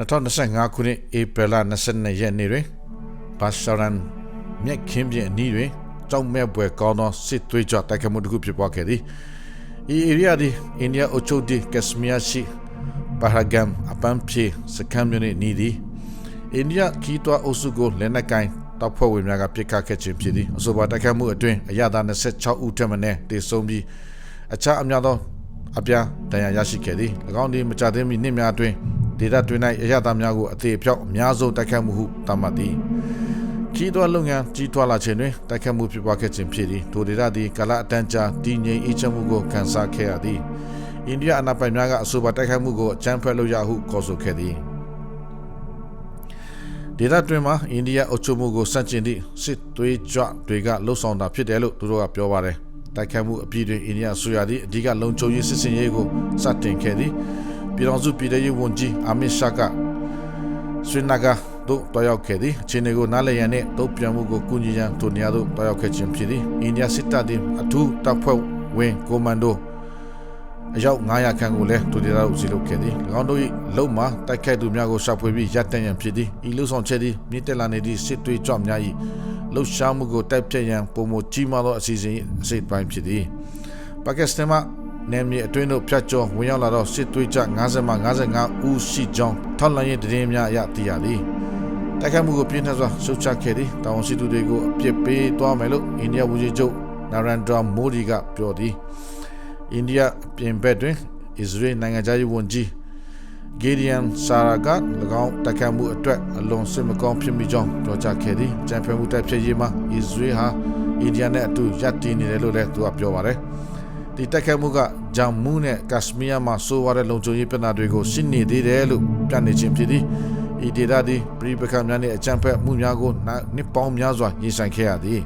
2025ခုနှစ်ဧပြီလ22ရက်နေ့တွင်ဘာရှာရန်မြက်ခင်းပြင်အနီးတွင်ကြောက်မဲ့ပွဲကောင်းသောစစ်သွေးကြွတိုက်ခိုက်မှုတစ်ခုဖြစ်ပွားခဲ့သည်။ဤ area သည်အိန္ဒိယအုပ်ချုပ်သည့်ကက်စမီယာရှိပါဟာဂမ်အပန်းဖြေစခန်းမြို့နှင့်နီးသည်။အိန္ဒိယခီးသွွားအုပ်စုကိုလက်နက်ကိုင်တပ်ဖွဲ့ဝင်များကပစ်ခတ်ခဲ့ခြင်းဖြစ်သည်။အဆိုပါတိုက်ခိုက်မှုအတွင်းအရသာ26ဦးထက်မနည်းတေဆုံးပြီးအခြားအများသောအပြားဒဏ်ရာရရှိခဲ့သည်။၎င်းသည်မကြသေးမီနှစ်များအတွင်း ဒေသတွင်၌အရသာများကိုအသေးအပြောက်အများဆုံးတိုက်ခိုက်မှုဟုသတ်မှတ်သည်။ကြီးသွွားလုပ်ငန်းကြီးထွားလာခြင်းတွင်တိုက်ခိုက်မှုဖြစ်ပွားခဲ့ခြင်းဖြစ်သည်။ထိုဒေသသည်ကာလအတန်းကြာတည်ငြိမ်အေးချမ်းမှုကိုခံစားခဲ့ရသည်။အိန္ဒိယအနာပိုင်များကအဆိုပါတိုက်ခိုက်မှုကိုအကြမ်းဖက်လုပ်ရဟုခေါ်ဆိုခဲ့သည်။ဒေသတွင်မှာအိန္ဒိယအုပ်ချုပ်မှုကိုစန့်ကျင်သည့်စစ်သွေးကြွတွေကလှုပ်ဆောင်တာဖြစ်တယ်လို့သူတို့ကပြောပါတယ်။တိုက်ခိုက်မှုအပြီးတွင်အိန္ဒိယဆိုရသည့်အဓိကလုံခြုံရေးစစ်စင်ရေးကိုစတင်ခဲ့သည်။ ပြည်တော်စုပြည်ထရေးဝန်ကြီးအမစ်ရှာကဆွေနာဂါတို့တောက်ရောက်ခဲ့သည်အခြေအနေကိုနားလည်ရန်နှင့်တုံ့ပြန်မှုကိုကူညီရန်ထိုနေရာသို့တောက်ရောက်ခဲ့ခြင်းဖြစ်သည်အိန္ဒိယစစ်တပ်သည်အထူးတပ်ဖွဲ့ဝင်ကွန်မန်ဒိုအယောက်900ခန့်ကိုလည်းဒုတိယဦးစီးလုပ်ခဲ့သည်၎င်းတို့၏လုံမှာတိုက်ခိုက်သူများကိုရှာဖွေပြီးရပ်တန့်ရန်ဖြစ်သည်ဤလူဆောင်ချက်သည်မြင့်တက်လာနေသည့်စစ်သွေးကြွများ၏လှုပ်ရှားမှုကိုတိုက်ပြရန်ပုံမကြီးမားသောအစီအစဉ်အစိတ်ပိုင်းဖြစ်သည်ပါကစ္စတန်မှာ နယ်မြေအတွင်းတို့ဖြတ်ကျော်ဝင်ရောက်လာတော့စစ်သွေးကြ50မှ55ဦးရှိကြောင်းထောက်လှမ်းရေးသတင်းများအရသိရသည်တိုက်ခိုက်မှုကိုပြင်းထန်စွာရှုတ်ချခဲ့သည်တောင်ရှိသူတွေကိုအပြစ်ပေးသွားမယ်လို့အိန္ဒိယဝန်ကြီးချုပ်နာရန်ဒရာမိုဒီကပြောသည်အိန္ဒိယပြင်ဘက်တွင်အစ္စရေးနိုင်ငံသားရေးဝန်ကြီးဂေဒီယန်ဆာရာက၎င်းတိုက်ခိုက်မှုအတွက်အလွန်စစ်မကောင်းဖြစ်မိကြောင်းပြောကြားခဲ့သည်ကြံဖယ်မှုတိုက်ဖြစ်ရေးမှာအစ္စရေးဟာအိန္ဒိယနဲ့အတူရပ်တည်နေတယ်လို့လည်းသူကပြောပါတယ် ဒီတိုက်ခိုက်မှုကဂျမ်မူနဲ့ကက်ရှမီးယားမှာဆိုးဝါးတဲ့လုံခြုံရေးပြဿနာတွေကိုရှင်းနေသေးတယ်လို့ပြနေခြင်းဖြစ်သည်ဤဒေတာဒီပြည်ပခါများနဲ့အကြံဖက်မှုများကိုနှစ်ပေါင်းများစွာရင်ဆိုင်ခဲ့ရသည်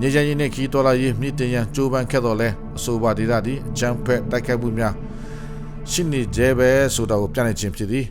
နေချင်ရင်နဲ့ခီးတော်လာရေးမြစ်တင်ရန်ကြိုးပမ်းခဲ့တော်လဲအဆိုပါဒေတာဒီအကြံဖက်တိုက်ခိုက်မှုများရှင်းနေကြပဲဆိုတာကိုပြနေခြင်းဖြစ်သည်